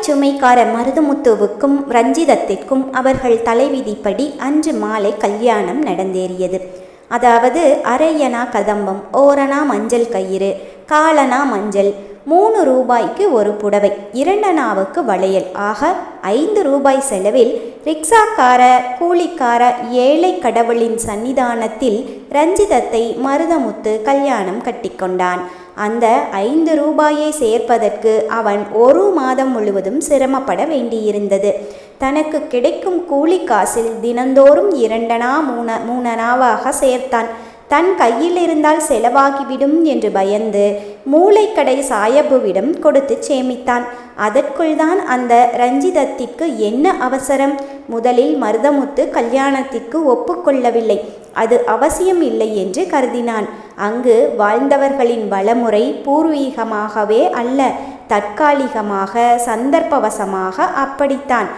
சுமைக்கார மருதுமுத்துவுக்கும் ரஞ்சிதத்திற்கும் அவர்கள் தலைவிதிப்படி அன்று மாலை கல்யாணம் நடந்தேறியது. அதாவது அரையனா கதம்பம் ஓரணா மஞ்சள் கயிறு காலனா மஞ்சள் மூணு ரூபாய்க்கு ஒரு புடவை இரண்டனாவுக்கு வளையல். ஆக ஐந்து ரூபாய் செலவில் ரிக்ஷாக்கார கூலிக்கார ஏழை கடவுளின் சன்னிதானத்தில் ரஞ்சிதத்தை மருதமுத்து கல்யாணம் கட்டிக்கொண்டான். அந்த ஐந்து ரூபாயை சேர்ப்பதற்கு அவன் ஒரு மாதம் முழுவதும் சிரமப்பட வேண்டியிருந்தது. தனக்கு கிடைக்கும் கூலி காசில் தினந்தோறும் இரண்டனா மூண மூணனாவாக சேர்த்தான். தன் கையில் இருந்தால் செலவாகிவிடும் என்று பயந்து மூளைக்கடை சாயபுவிடம் கொடுத்து சேமித்தான். அதற்குள்தான் அந்த ரஞ்சிதத்திற்கு என்ன அவசரம்? முதலில் மருதமுத்து கல்யாணத்திற்கு ஒப்புக்கொள்ளவில்லை அது அவசியம் இல்லை என்று கருதினான். அங்கு வாழ்ந்தவர்களின் வளமுறை பூர்வீகமாகவே அல்ல தற்காலிகமாக சந்தர்ப்பவசமாக அப்படித்தான்.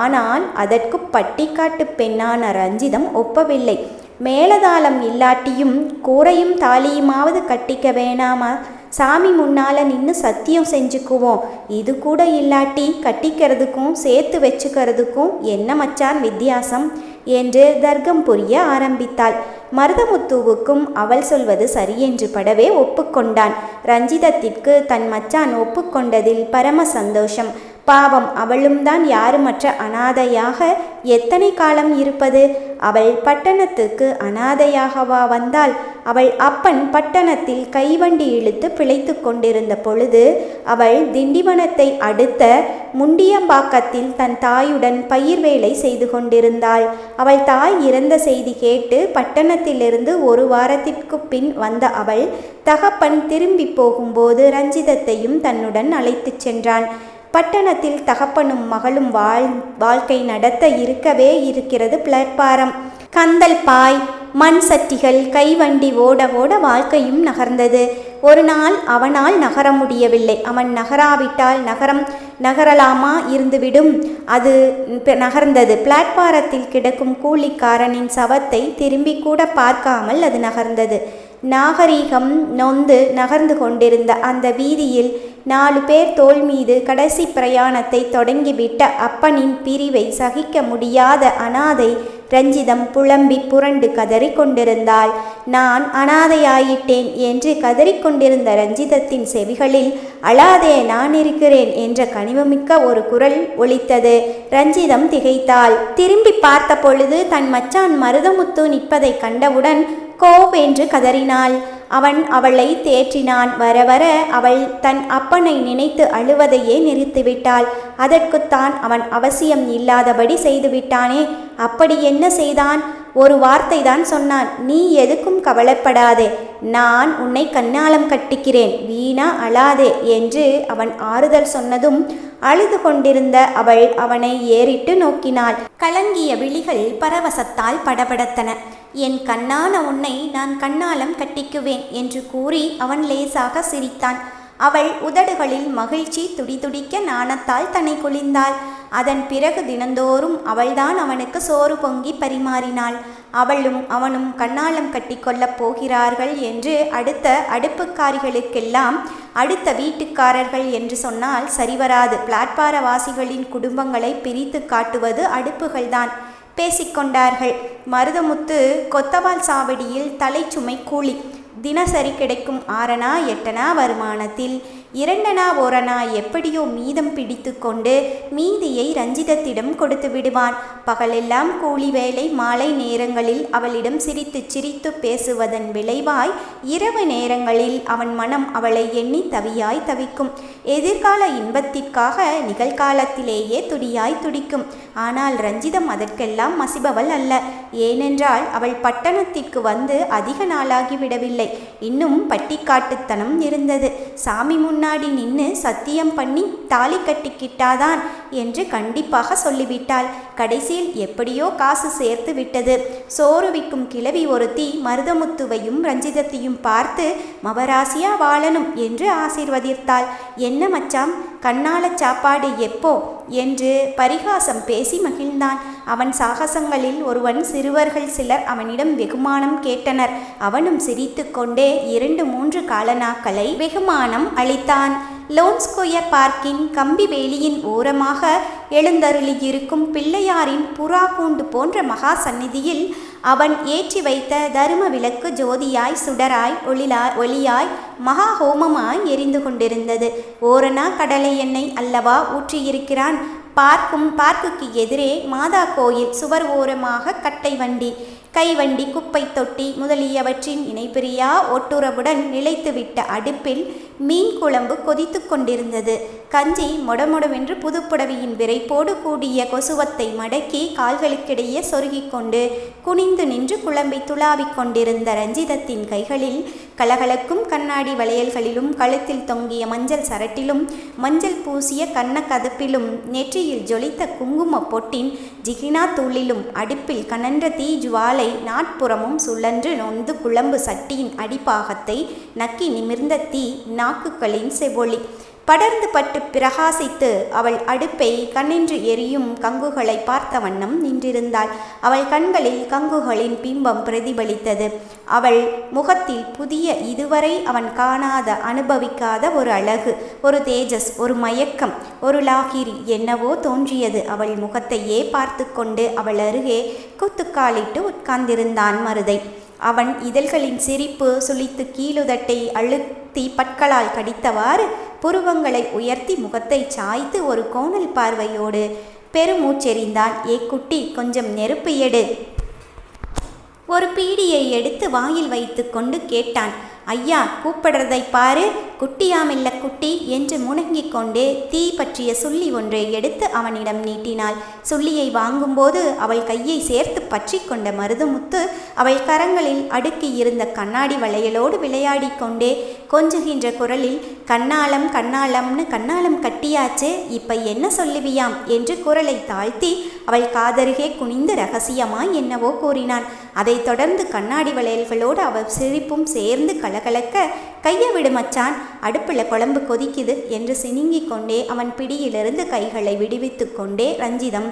ஆனால் அதற்கு பட்டிக்காட்டு பெண்ணான ரஞ்சிதம் ஒப்பவில்லை. மேலதாளம் இல்லாட்டியும் கூரையும் தாலியுமாவது கட்டிக்க வேணாமா? சாமி முன்னால நின்று சத்தியம் செஞ்சுக்குவோம். இது கூட இல்லாட்டி கட்டிக்கிறதுக்கும் சேர்த்து வச்சுக்கிறதுக்கும் என்ன மச்சான் வித்தியாசம்? என்று தர்க்கம் புரிய ஆரம்பித்தாள். மருதமுத்துவுக்கும் அவள் சொல்வது சரியென்று படவே ஒப்புக்கொண்டான். ரஞ்சிதத்திற்கு தன் மச்சான் ஒப்புக்கொண்டதில் பரம சந்தோஷம். பாவம் அவளும் தான் யாருமற்ற அனாதையாக எத்தனை காலம் இருப்பது? அவள் பட்டணத்துக்கு அனாதையாகவா வந்தாள்? அவள் அப்பன் பட்டணத்தில் கைவண்டி இழுத்து பிழைத்து கொண்டிருந்த பொழுது அவள் திண்டிவனத்தை அடுத்த முண்டியம்பாக்கத்தில் தன் தாயுடன் பயிர் வேலை செய்து கொண்டிருந்தாள். அவள் தாய் இறந்த செய்தி கேட்டு பட்டணத்திலிருந்து ஒரு வாரத்திற்கு பின் வந்த அவள் தகப்பன் திரும்பி போகும்போது ரஞ்சிதத்தையும் தன்னுடன் அழைத்துச் சென்றான். பட்டணத்தில் தகப்பனும் மகளும் வாழ் வாழ்க்கை நடத்த இருக்கவே இருக்கிறது பிளட்பாரம். கந்தல் பாய் மண் சட்டிகள் கைவண்டி ஓட ஓட வாழ்க்கையும் நகர்ந்தது. ஒரு நாள் அவனால் நகர முடியவில்லை. அவன் நகராவிட்டால் நகரம் நகரலாமா இருந்துவிடும். அது நகர்ந்தது. பிளாட்பாரத்தில் கிடக்கும் கூலிக்காரனின் சவத்தை திரும்பி கூட பார்க்காமல் அது நகர்ந்தது. நாகரீகம் நொந்து நகர்ந்து கொண்டிருந்த அந்த வீதியில் நாலு பேர் தோல் மீது கடைசி பிரயாணத்தை தொடங்கிவிட்ட அப்பனின் பிரிவை சகிக்க முடியாத அனாதை ரஞ்சிதம் புலம்பி புரண்டு கதறிக் கொண்டிருந்தாள். நான் அனாதையாயிட்டேன் என்று கதறிக்கொண்டிருந்த ரஞ்சிதத்தின் செவிகளில் அழாதே நான் இருக்கிறேன் என்ற கனிவுமிக்க ஒரு குரல் ஒலித்தது. ரஞ்சிதம் திகைத்தாள். திரும்பி பார்த்த பொழுது தன் மச்சான் மருதமுத்து நிற்பதை கண்டவுடன் கோவென்று கதறினாள். அவன் அவளை தேற்றினான். வர வர அவள் தன் அப்பனை நினைத்து அழுவதையே நிறுத்திவிட்டாள். அதற்குத்தான் அவன் அவசியம் இல்லாதபடி செய்துவிட்டானே. அப்படி என்ன செய்தான்? ஒரு வார்த்தை தான் சொன்னான். நீ எதுக்கும் கவலைப்படாதே. நான் உன்னை கண்ணாலம் கட்டிக்கிறேன். வீணா அழாதே என்று அவன் ஆறுதல் சொன்னதும் அழுது கொண்டிருந்த அவள் அவனை ஏறிட்டு நோக்கினாள். கலங்கிய விழிகள் பரவசத்தால் படபடத்தன. என் கண்ணான உன்னை நான் கண்ணாலம் கட்டிக்குவேன் என்று கூறி அவன் லேசாக சிரித்தான். அவள் உதடுகளில் மகிழ்ச்சி துடிதுடிக்க நாணத்தால் தன்னை குளிந்தாள் அதன் பிறகு தினந்தோறும் அவள்தான் அவனுக்கு சோறு பொங்கி பரிமாறினாள். அவளும் அவனும் கண்ணாலம் கட்டிக்கொள்ளப் போகிறார்கள் என்று அடுத்த அடுப்புக்காரிகளுக்கெல்லாம் அடுத்த வீட்டுக்காரர்கள் என்று சொன்னால் சரிவராது. பிளாட்பாரவாசிகளின் குடும்பங்களை பிரித்து காட்டுவது அடுப்புகள்தான். பேசிக்கொண்டார்கள் மருதமுத்து கொத்தவால் சாவடியில் தலைச்சுமை கூலி. தினசரி கிடைக்கும் ஆறனா எட்டனா வருமானத்தில். இரண்டனா ஓரணா எப்படியோ மீதம் பிடித்து கொண்டு மீதியை ரஞ்சிதத்திடம் கொடுத்து விடுவான். பகலெல்லாம் கூலி வேலை மாலை நேரங்களில் அவளிடம் சிரித்து சிரித்து பேசுவதன் விளைவாய் இரவு நேரங்களில் அவன் மனம் அவளை எண்ணி தவியாய் தவிக்கும். எதிர்கால இன்பத்திற்காக நிகழ்காலத்திலேயே துடியாய் துடிக்கும். ஆனால் ரஞ்சிதம் அதற்கெல்லாம் மசிபவள் அல்ல. ஏனென்றால் அவள் பட்டணத்திற்கு வந்து அதிக நாளாகிவிடவில்லை இன்னும் பட்டிக்காட்டுத்தனம் இருந்தது. சாமி முன் முன்னாடி நின்று சத்தியம் பண்ணி தாலி கட்டிக்கிட்டாதான் என்று கண்டிப்பாக சொல்லிவிட்டாள். கடைசியில் எப்படியோ காசு சேர்த்து விட்டது. சோறு விற்கும் கிழவி ஒருத்தி மருதமுத்துவையும் ரஞ்சிதத்தையும் பார்த்து மவராசியா வாழணும் என்று ஆசீர்வதித்தாள். என்ன மச்சாம் கண்ணால சாப்பாடு எப்போ? என்று பரிகாசம் பேசி மகிழ்ந்தான். அவன் சாகசங்களில் ஒருவன் சிறுவர்கள் சிலர் அவனிடம் வெகுமானம் கேட்டனர். அவனும் சிரித்துக்கொண்டே இரண்டு மூன்று காலனாக்களை வெகுமானம் அளித்தான். லோன்ஸ்கொயர் பார்க்கின் கம்பி வேலியின் ஓரமாக எழுந்தருளியிருக்கும் பிள்ளையாரின் புறா கூண்டு போன்ற மகா சந்நிதியில் அவன் ஏற்றி வைத்த தரும விளக்கு ஜோதியாய் சுடராய் ஒளிலாய் ஒளியாய் மகா ஹோமமாய் எரிந்து கொண்டிருந்தது. ஓரணா கடலை எண்ணெய் அல்லவா ஊற்றியிருக்கிறான்? பார்க்கும் பார்க்குக்கு எதிரே மாதா கோயில் சுவர் ஓரமாக கட்டை வண்டி. கைவண்டி குப்பை தொட்டி முதலியவற்றின் இணைபிரியா ஒட்டுறவுடன் நிலைத்துவிட்ட அடுப்பில் மீன் குழம்பு கொதித்து கொண்டிருந்தது. கஞ்சி மொடமொடவென்று புதுப்புடவையின் விரைப்போடு கூடிய கொசுவத்தை மடக்கி கால்களுக்கிடையே சொருகிக் கொண்டு குனிந்து நின்று குழம்பை துளாவிக் கொண்டிருந்த ரஞ்சிதத்தின் கைகளில் கலகலக்கும் கண்ணாடி வளையல்களிலும் கழுத்தில் தொங்கிய மஞ்சள் சரட்டிலும் மஞ்சள் பூசிய கண்ண கதப்பிலும் நெற்றியில் ஜொலித்த குங்கும பொட்டின் ஜிகினா தூளிலும் அடுப்பில் கனன்ற தீ ஜுவாலை நாட்புறமும் சுழன்று நொந்து குழம்பு சட்டியின் அடிப்பாகத்தை நக்கி நிமிர்ந்த தீ நாக்குகளின் செவொளி படர்ந்து பட்டு பிரகாசித்து அவள் அடுப்பை கண்ணின்று எரியும் கங்குகளை பார்த்த வண்ணம் நின்றிருந்தாள். அவள் கண்களில் கங்குகளின் பிம்பம் பிரதிபலித்தது. அவள் முகத்தில் புதிய இதுவரை அவன் காணாத அனுபவிக்காத ஒரு அழகு ஒரு தேஜஸ் ஒரு மயக்கம் ஒரு லாகிரி என்னவோ தோன்றியது. அவள் முகத்தையே பார்த்து கொண்டு அவள் அருகே குத்துக்காலிட்டு உட்கார்ந்திருந்தான் மருதை. அவன் இதழ்களின் சிரிப்பு சுளித்து கீழுதட்டை அழுத்தி பற்களால் கடித்தவாறு புருவங்களை உயர்த்தி முகத்தை சாய்த்து ஒரு கோணல் பார்வையோடு பெருமூச்செறிந்தான். ஏ குட்டி கொஞ்சம் நெருப்பு எடு. ஒரு பீடியை எடுத்து வாயில் வைத்து கொண்டு கேட்டான். ஐயா கூப்பிடுறதை பாரு. குட்டியாமில்ல குட்டி என்று முணங்கிக் கொண்டே தீ பற்றிய சுள்ளி ஒன்றை எடுத்து அவனிடம் நீட்டினாள். சுள்ளியை வாங்கும்போது அவள் கையை சேர்த்து பற்றி கொண்ட மருதுமுத்து அவள் கரங்களில் அடுக்கி இருந்த கண்ணாடி வளையலோடு விளையாடி கொண்டே கொஞ்சுகின்ற குரலில் கண்ணாலம் கண்ணாலம்னு கண்ணாலம் கட்டியாச்சு இப்ப என்ன சொல்லுவியாம்? என்று குரலை தாழ்த்தி அவள் காதருகே குனிந்து ரகசியமாய் என்னவோ கூறினான். அதைத் தொடர்ந்து கண்ணாடி வளையல்களோடு அவள் சிரிப்பும் சேர்ந்து கலகலக்க கையை விடு மச்சான். அடுப்பில் குழம்பு கொதிக்குது என்று சினுங்கிக் கொண்டே அவன் பிடியிலிருந்து கைகளை விடுவித்து கொண்டே ரஞ்சிதம்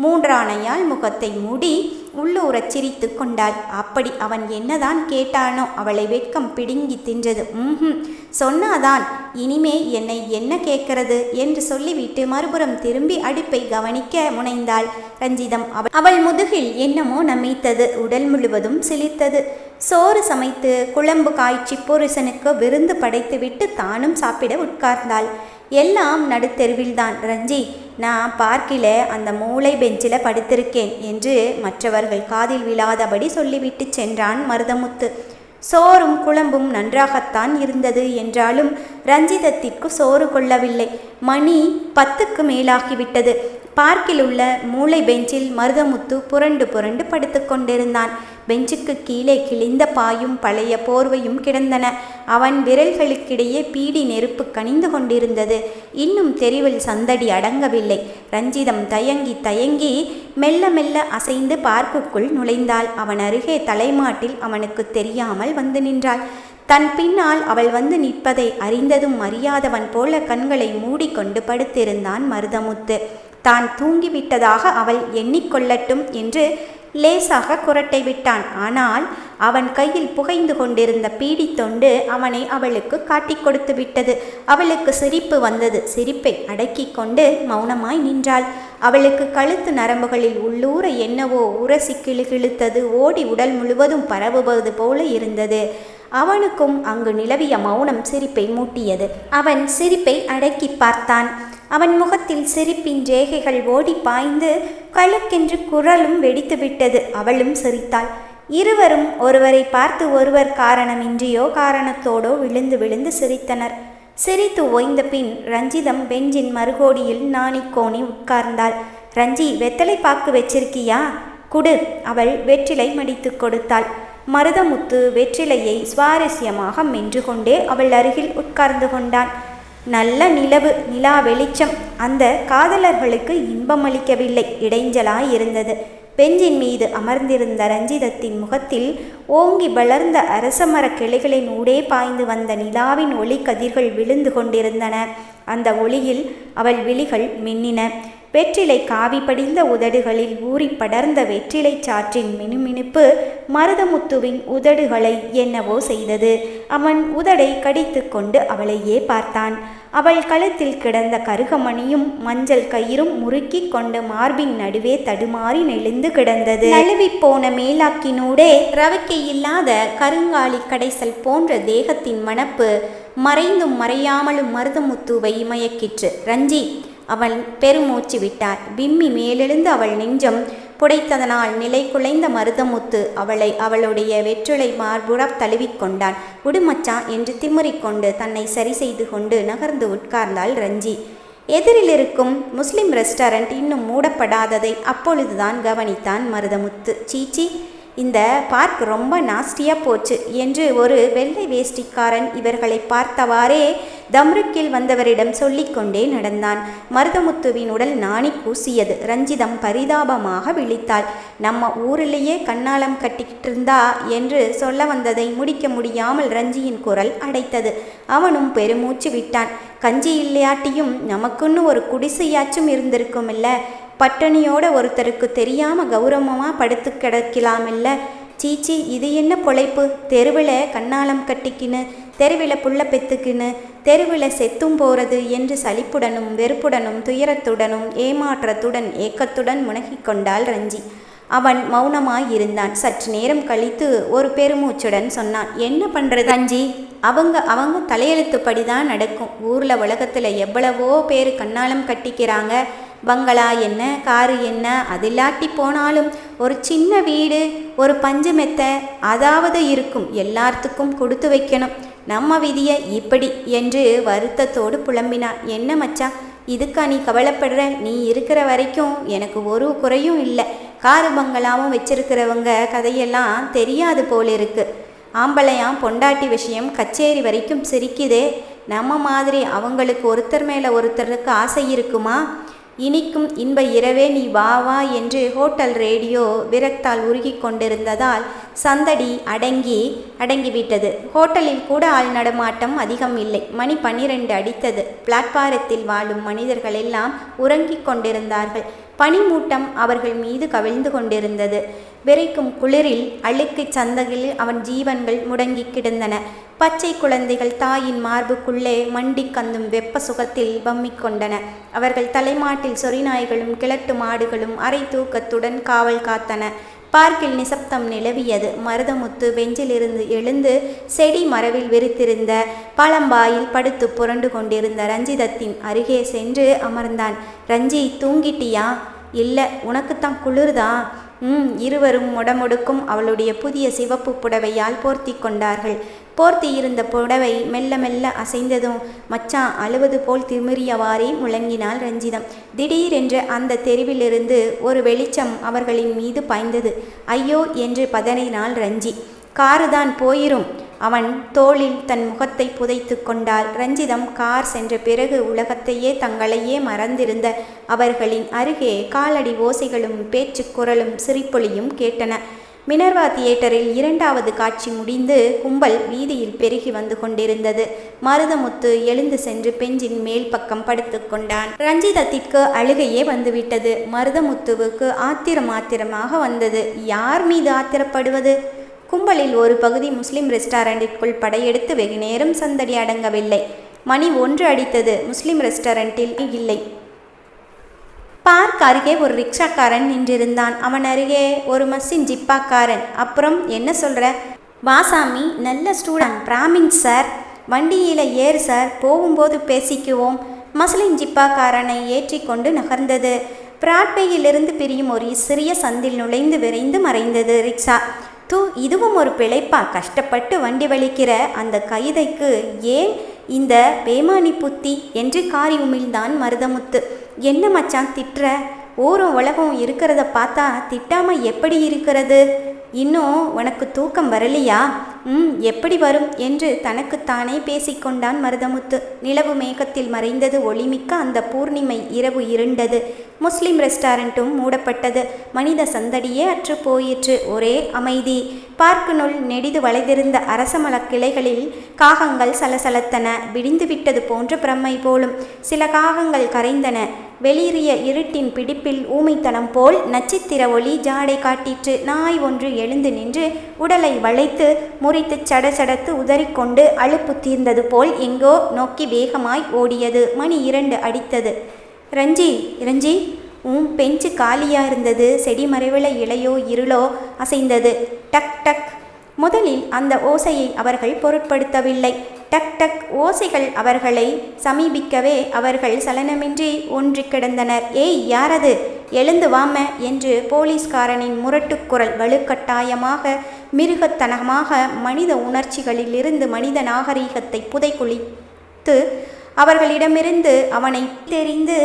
மூன்றானையால் முகத்தை மூடி உள்ளூரச் சிரித்து கொண்டாள். அப்படி அவன் என்னதான் கேட்டானோ அவளை வெட்கம் பிடுங்கி தின்றது. ம் சொன்னாதான் இனிமே என்னை என்ன கேட்கிறது? என்று சொல்லிவிட்டு மறுபுறம் திரும்பி அடுப்பை கவனிக்க முனைந்தாள் ரஞ்சிதம். அவள் அவள் முதுகில் என்னமோ நமைத்தது உடல் முழுவதும் சிலித்தது சோறு சமைத்து குழம்பு காய்ச்சி புருஷனுக்கு விருந்து படைத்துவிட்டு தானும் சாப்பிட உட்கார்ந்தாள். எல்லாம் நடுத்தெருவில்தான் ரஞ்சி நான் பார்க்கில அந்த மூளை பெஞ்சில் படுத்திருக்கேன் என்று மற்றவர்கள் காதில் விழாதபடி சொல்லிவிட்டு சென்றான் மருதமுத்து. சோறும் குழம்பும் நன்றாகத்தான் இருந்தது என்றாலும் ரஞ்சிதத்திற்கு சோறு கொள்ளவில்லை. மணி பத்துக்கு மேலாகிவிட்டது. பார்க்கில் உள்ள மூளை பெஞ்சில் மருதமுத்து புரண்டு புரண்டு படுத்து கொண்டிருந்தான். பெஞ்சுக்கு கீழே கிழிந்த பாயும் பழைய போர்வையும் கிடந்தன. அவன் விரல்களுக்கிடையே பீடி நெருப்பு கனிந்து கொண்டிருந்தது. இன்னும் தெருவில் சந்தடி அடங்கவில்லை. ரஞ்சிதம் தயங்கி தயங்கி மெல்ல மெல்ல அசைந்து பார்க்குக்குள் நுழைந்தாள். அவன் அருகே தலைமாட்டில் அவனுக்கு தெரியாமல் வந்து நின்றாள். தன் பின்னால் அவள் வந்து நிற்பதை அறிந்ததும் அறியாதவன் போல கண்களை மூடிக்கொண்டு படுத்திருந்தான் மருதமுத்து. தான் தூங்கிவிட்டதாக அவள் எண்ணிக்கொள்ளட்டும் என்று லேசாக குரட்டை விட்டான். ஆனால் அவன் கையில் புகைந்து கொண்டிருந்த பீடி தொண்டு அவனை அவளுக்கு காட்டிக் கொடுத்து விட்டது. அவளுக்கு சிரிப்பு வந்தது. சிரிப்பை அடக்கி கொண்டு மௌனமாய் நின்றாள். அவளுக்கு கழுத்து நரம்புகளில் உள்ளூர என்னவோ உரசி கிழுகிழுத்தது ஓடி உடல் முழுவதும் பரவுவது போல இருந்தது. அவனுக்கும் அங்கு நிலவிய மௌனம் சிரிப்பை மூட்டியது. அவன் சிரிப்பை அடக்கி பார்த்தான். அவன் முகத்தில் சிரிப்பின் ரேகைகள் ஓடி பாய்ந்து கழுக்கென்று குரலும் வெடித்துவிட்டது அவளும் சிரித்தாள். இருவரும் ஒருவரை பார்த்து ஒருவர் காரணமின்றியோ காரணத்தோடோ விழுந்து விழுந்து சிரித்தனர். சிரித்து ஓய்ந்த பின் ரஞ்சிதம் பெஞ்சின் மறுகோடியில் நாணிக்கோணி உட்கார்ந்தாள். ரஞ்சி வெத்தலை பாக்கு வச்சிருக்கியா? குடு. அவள் வெற்றிலை மடித்து கொடுத்தாள். மருதமுத்து வெற்றிலையை சுவாரஸ்யமாக மென்று கொண்டே அவள் அருகில் உட்கார்ந்து கொண்டான். நல்ல நிலவு நிலா வெளிச்சம். அந்த காதலர்களுக்கு இன்பமளிக்கவில்லை. இடைஞ்சலாய் இருந்தது. பெஞ்சின் மீது அமர்ந்திருந்த ரஞ்சிதத்தின் முகத்தில் ஓங்கி வளர்ந்த அரசமர கிளைகளின் ஊடே பாய்ந்து வந்த நிலாவின் ஒளி கதிர்கள் விழுந்து கொண்டிருந்தன. அந்த ஒளியில் அவள் விழிகள் மின்னின. வெற்றிலை காவி படிந்த உதடுகளில் ஊறி படர்ந்த வெற்றிலை சாற்றின் மினுமினுப்பு மருதமுத்துவின் உதடுகளை என்னவோ செய்தது. அவன் உதடை கடித்து கொண்டு அவளையே பார்த்தான். அவள் கழுத்தில் கிடந்த கருகமணியும் மஞ்சள் கயிறும் முறுக்கி கொண்டு மார்பின் நடுவே தடுமாறி நெளிந்து கிடந்தது. நழுவி போன மேலாக்கினூடே ரவிக்கை இல்லாத கருங்காலி கடைசல் போன்ற தேகத்தின் மணப்பு மறைந்தும் மறையாமலும் மருதமுத்துவை மயக்கிற்று ரஞ்சி அவள் பெருமூச்சு விட்டார். விம்மி மேலெழுந்து அவள் நெஞ்சம் புடைத்ததனால் நிலை குலைந்த மருதமுத்து அவளை அவளுடைய வெற்றிலை மார்புற தழுவிக்கொண்டான் உடுமச்சான் என்று திமுறிக்கொண்டு தன்னை சரி செய்து கொண்டு நகர்ந்து உட்கார்ந்தாள் ரஞ்சி. எதிரில் இருக்கும் முஸ்லிம் ரெஸ்டாரண்ட் இன்னும் மூடப்படாததை அப்பொழுதுதான் கவனித்தான் மருதமுத்து. சீச்சி இந்த பார்க் ரொம்ப நாஸ்டியாக போச்சு என்று ஒரு வெள்ளை வேஷ்டிக்காரன் இவர்களை பார்த்தவாறே தம்ருக்கில் வந்தவரிடம் சொல்லிக்கொண்டே நடந்தான். மருதமுத்துவின் உடல் நாணி கூசியது. ரஞ்சிதம் பரிதாபமாக விழித்தாள். நம்ம ஊரிலேயே கண்ணாலம் கட்டிக்கிட்டு இருந்தா என்று சொல்ல வந்ததை முடிக்க முடியாமல் ரஞ்சியின் குரல் அடைத்தது. அவனும் பெருமூச்சு விட்டான். கஞ்சி இல்லையாட்டியும் நமக்குன்னு ஒரு குடிசையாச்சும் இருந்திருக்குமில்ல. பட்டணியோட ஒருத்தருக்கு தெரியாம கௌரவமாக படுத்து கிடக்கலாமில்ல. சீச்சி இது என்ன பொழைப்பு? தெருவில் கண்ணாலம் கட்டிக்கின்னு தெருவில் புள்ள பெத்துக்கின்னு தெருவில் செத்தும் போகிறது என்று சலிப்புடனும் வெறுப்புடனும் துயரத்துடனும் ஏமாற்றத்துடன் ஏக்கத்துடன் முனகிக் கொண்டாள் ரஞ்சி. அவன் மௌனமாயிருந்தான் சற்று நேரம் கழித்து ஒரு பெருமூச்சுடன் சொன்னான் என்ன பண்ணுறது ரஞ்சி? அவங்க அவங்க தலையெழுத்துப்படி தான் நடக்கும். ஊரில் உலகத்தில் எவ்வளவோ பேர் கண்ணாலம் கட்டிக்கிறாங்க. பங்களா என்ன காரு என்ன அதில்லாட்டி போனாலும் ஒரு சின்ன வீடு ஒரு பஞ்சு மெத்தை அதாவது இருக்கும். எல்லாத்துக்கும் கொடுத்து வைக்கணும். நம்ம விதியை இப்படி என்று வருத்தத்தோடு புலம்பினா என்ன மச்சான் இதுக்கா நீ கவலைப்படுற? நீ இருக்கிற வரைக்கும் எனக்கு ஒரு குறையும் இல்லை. காரு பங்களாவும் வச்சிருக்கிறவங்க கதையெல்லாம் தெரியாது போல இருக்கு ஆம்பளையாம் பொண்டாட்டி விஷயம் கச்சேரி வரைக்கும் சிரிக்குதே. நம்ம மாதிரி அவங்களுக்கு ஒருத்தர் மேலே ஒருத்தருக்கு ஆசை இருக்குமா? இனிக்கும் இன்ப இரவே நீ வா வா என்று ஹோட்டல் ரேடியோ விரக்தால் உருகி கொண்டிருந்ததால் சந்தடி அடங்கி அடங்கிவிட்டது. ஹோட்டலில் கூட ஆள் நடமாட்டம் அதிகம் இல்லை. மணி பன்னிரண்டு அடித்தது. பிளாட்பாரத்தில் வாழும் மனிதர்கள் எல்லாம் உறங்கிக் கொண்டிருந்தார்கள். பனிமூட்டம் அவர்கள் மீது கவிழ்ந்து கொண்டிருந்தது. விரைக்கும் குளிரில் அழுக்கைச் சந்தகில் அவன் ஜீவன்கள் முடங்கி கிடந்தன. பச்சை குழந்தைகள் தாயின் மார்புக்குள்ளே மண்டி கந்தும் வெப்ப சுகத்தில் பம்மிக் கொண்டன. அவர்கள் தலைமாட்டில் சொறிநாய்களும் கிழட்டு மாடுகளும் அரை தூக்கத்துடன் காவல் காத்தன. பார்க்கில் நிசப்தம் நிலவியது. மருதமுத்து பெஞ்சிலிருந்து எழுந்து செடி மரவில் விரித்திருந்த பழம்பாயில் படுத்து புரண்டு கொண்டிருந்த ரஞ்சிதத்தின் அருகே சென்று அமர்ந்தான். ரஞ்சி தூங்கிட்டியா? இல்லை உனக்குத்தான் குளிர்தா? ம் இருவரும் முடமுடுக்கும் அவளுடைய புதிய சிவப்பு புடவையால் போர்த்தி கொண்டார்கள். போர்த்தி இருந்த புடவை மெல்ல மெல்ல அசைந்ததும் மச்சான் அழுவது போல் திமிரியவாறே முழங்கினாள் ரஞ்சிதம். திடீரென்று அந்த தெருவிலிருந்து ஒரு வெளிச்சம் அவர்களின் மீது பாய்ந்தது. ஐயோ என்று பதறினாள் ரஞ்சி. காருதான் போயிரும். அவன் தோளில் தன் முகத்தை புதைத்து கொண்டாள். ரஞ்சிதம் கார் சென்ற பிறகு உலகத்தையே தங்களையே மறந்திருந்த அவர்களின் அருகே காலடி ஓசைகளும் பேச்சு குரலும் சிரிப்பொலியும் கேட்டன. மினர்வா தியேட்டரில் இரண்டாவது காட்சி முடிந்து கும்பல் வீதியில் பெருகி வந்து கொண்டிருந்தது. மருதமுத்து எழுந்து சென்று பெஞ்சின் மேல் பக்கம் படுத்து கொண்டான். ரஞ்சிதத்திற்கு அழுகையே வந்துவிட்டது. மருதமுத்துவுக்கு ஆத்திரம் ஆத்திரமாக வந்தது. யார் மீது ஆத்திரப்படுவது? கும்பலில் ஒரு பகுதி முஸ்லிம் ரெஸ்டாரண்டிற்குள் படையெடுத்து வெகு நேரம் சந்தடி அடங்கவில்லை. மணி ஒன்று அடித்தது. முஸ்லிம் ரெஸ்டாரண்டில் இல்லை. பார்க் அருகே ஒரு ரிக்ஷாக்காரன் நின்றிருந்தான். அவன் அருகே ஒரு மஸ்ஸின் ஜிப்பாக்காரன். அப்புறம் என்ன சொல்ற? வாசாமி நல்ல ஸ்டூடெண்ட். பிராமின் சார். வண்டியில் ஏறு சார். போகும்போது பேசிக்குவோம். மஸ்லின் ஜிப்பாக்காரனை ஏற்றி கொண்டு நகர்ந்தது. பிராட்வேயிலிருந்து பிரியும் ஒரு சிறிய சந்தில் நுழைந்து விரைந்து மறைந்தது ரிக்ஷா. தூ இதுவும் ஒரு பிழைப்பா? கஷ்டப்பட்டு வண்டி வலிக்கிற அந்த கைதைக்கு ஏன் இந்த பேமானி புத்தி? என்று காரி உமிழ்ந்தான் மருதமுத்து. என்ன மச்சான் திட்டுற? ஓரம் உலகம் இருக்கிறத பார்த்தா திட்டாம எப்படி இருக்கிறது? இன்னும் உனக்கு தூக்கம் வரலையா? ம் எப்படி வரும் என்று தனக்குத்தானே பேசிக்கொண்டான் மருதமுத்து. நிலவு மேகத்தில் மறைந்தது ஒளிமிக்க அந்த பூர்ணிமை இரவு இருண்டது. முஸ்லிம் ரெஸ்டாரண்ட்டும் மூடப்பட்டது. மனித சந்தடியே அற்று போயிற்று. ஒரே அமைதி. பார்க்கினுள் நெடிது வளைந்திருந்த அரசமலக் கிளைகளில் காகங்கள் சலசலத்தன. விடிந்து விட்டது போன்ற பிரம்மை போலும். சில காகங்கள் கரைந்தன. வெளியேறிய இருட்டின் பிடிப்பில் ஊமைத்தனம் போல் நட்சத்திர ஒளி ஜாடை காட்டிற்று. நாய் ஒன்று எழுந்து நின்று உடலை வளைத்து முறித்து சடசடத்து உதறிக்கொண்டு அழுப்பு தீர்ந்தது போல் எங்கோ நோக்கி வேகமாய் ஓடியது. மணி இரண்டு அடித்தது. ரஞ்சி ரஞ்சி உன் பெஞ்சு காலியாக இருந்தது. செடி மறைவில இலையோ இருளோ அசைந்தது. டக் டக். முதலில் அந்த ஓசையை அவர்கள் பொருட்படுத்தவில்லை. டக் டக் ஓசைகள் அவர்களை சமீபிக்கவே அவர்கள் சலனமின்றி ஒன்றி கிடந்தனர். ஏய் யாரது? எழுந்து வாம என்று போலீஸ்காரனின் முரட்டுக்குரல் வலுக்கட்டாயமாக மிருகத்தனமாக மனித உணர்ச்சிகளிலிருந்து மனித நாகரீகத்தை புதைக்குளித்து அவர்களிடமிருந்து அவனை தெரிந்து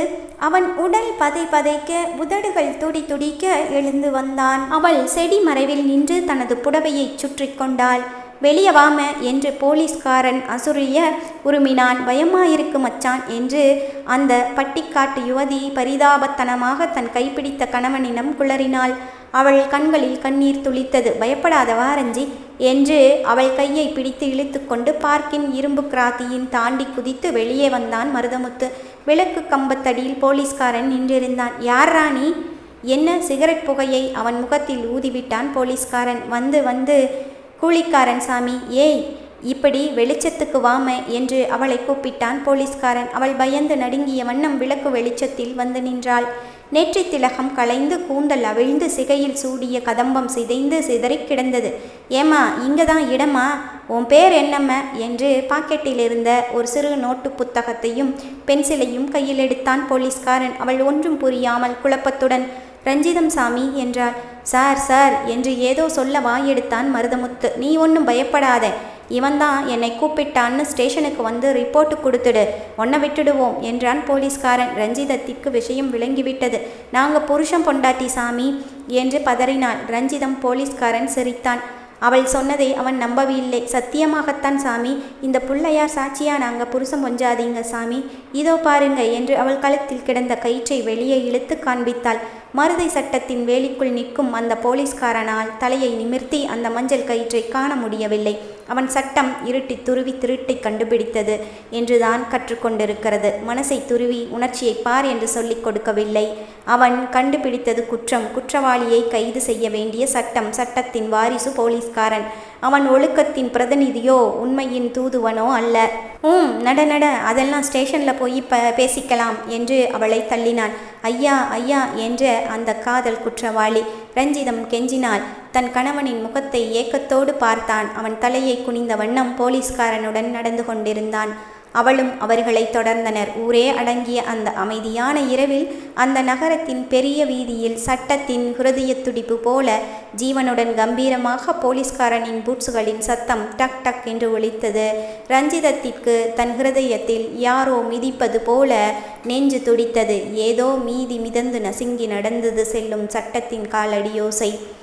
அவன் உடல் பதை பதைக்க உதடுகள் துடி துடிக்க எழுந்து வந்தான். அவள் செடி மறைவில் நின்று தனது புடவையைச் சுற்றி கொண்டாள். வெளியே வாம என்று போலீஸ்காரன் அசுரிய உருமினான். பயமாயிருக்கு மச்சான் என்று அந்த பட்டிக்காட்டு யுவதி பரிதாபத்தனமாக தன் கைப்பிடித்த கணவனிடம் குளறினாள். அவள் கண்களில் கண்ணீர் துளித்தது. பயப்படாத வாரஞ்சி என்று அவள் கையை பிடித்து இழுத்துக்கொண்டு பார்க்கின் இரும்பு கிராத்தியின் தாண்டி குதித்து வெளியே வந்தான் மருதமுத்து. விளக்கு கம்பத்தடியில் போலீஸ்காரன் நின்றிருந்தான். யார் ராணி? என்ன? சிகரெட் புகையை. அவன் முகத்தில் ஊதிவிட்டான் போலீஸ்காரன். வந்து வந்து கூலிக்காரன் சாமி ஏய் இப்படி வெளிச்சத்துக்கு வாம என்று அவளை கூப்பிட்டான் போலீஸ்காரன். அவள் பயந்து நடுங்கிய வண்ணம் விளக்கு வெளிச்சத்தில் வந்து நின்றாள். நேற்றை திலகம் கலைந்து கூந்தல் அவிழ்ந்து சிகையில் சூடிய கதம்பம் சிதைந்து சிதறிக் கிடந்தது. ஏமா இங்க தான் இடமா? உன் பேர் என்னம்ம? என்று பாக்கெட்டில் இருந்த ஒரு சிறு நோட்டு புத்தகத்தையும் பென்சிலையும் கையில் எடுத்தான் போலீஸ்காரன். அவள் ஒன்றும் புரியாமல் குழப்பத்துடன் ரஞ்சிதம் சாமி என்றாள். சார் சார் என்று ஏதோ சொல்ல வாயெடுத்தான் மருதமுத்து. நீ ஒன்றும் பயப்படாத. இவன்தான் என்னை கூப்பிட்டான்னு ஸ்டேஷனுக்கு வந்து ரிப்போர்ட்டு கொடுத்துடு. ஒன்ன விட்டுடுவோம் என்றான் போலீஸ்காரன். ரஞ்சிதத்திற்கு விஷயம் விளங்கிவிட்டது. நாங்க புருஷம் பொண்டாட்டி சாமி என்று பதறினாள். ரஞ்சிதம் போலீஸ்காரன் சிரித்தான். அவள் சொன்னதை அவன் நம்பவில்லை. சத்தியமாகத்தான் சாமி. இந்த புள்ளையார் சாட்சியா நாங்க புருஷம் கொஞ்சாதீங்க சாமி. இதோ பாருங்க என்று அவள் கழுத்தில் கிடந்த கயிற்றை வெளியே இழுத்து காண்பித்தாள். மருதை சட்டத்தின் வேலிக்குள் நிற்கும் அந்த போலீஸ்காரனால் தலையை நிமிர்த்தி அந்த மஞ்சள் கயிற்றை காண முடியவில்லை. அவன் சட்டம் இருட்டி துருவி திருட்டை கண்டுபிடித்தது என்றுதான் கற்றுக்கொண்டிருக்கிறது. மனசை துருவி உணர்ச்சியை பார் என்று சொல்லிக் கொடுக்கவில்லை. அவன் கண்டுபிடித்தது குற்றம். குற்றவாளியை கைது செய்ய வேண்டிய சட்டம் சட்டத்தின் வாரிசு போலீஸ்காரன். அவன் ஒழுக்கத்தின் பிரதிநிதியோ உண்மையின் தூதுவனோ அல்ல. ஊம் நட நட அதெல்லாம் ஸ்டேஷனில் போய் ப பேசிக்கலாம் என்று அவளை தள்ளினான். ஐயா ஐயா என்ற அந்த காதல் குற்றவாளி ரஞ்சிதம் கெஞ்சினாள் தன் கணவனின் முகத்தை ஏக்கத்தோடு பார்த்தான். அவன் தலையை குனிந்த வண்ணம் போலீஸ்காரனுடன் நடந்து கொண்டிருந்தான். அவளும் அவர்களை தொடர்ந்தனர். ஊரே அடங்கிய அந்த அமைதியான இரவில் அந்த நகரத்தின் பெரிய வீதியில் சட்டத்தின் ஹிருதய துடிப்பு போல ஜீவனுடன் கம்பீரமாக போலீஸ்காரனின் பூட்ஸுகளின் சத்தம் டக் டக் என்று ஒலித்தது. ரஞ்சிதத்திற்கு தன் ஹிருதயத்தில் யாரோ மிதிப்பது போல நெஞ்சு துடித்தது. ஏதோ மீதி மிதந்து நசுங்கி நடந்தது செல்லும் சட்டத்தின் காலடியோசை.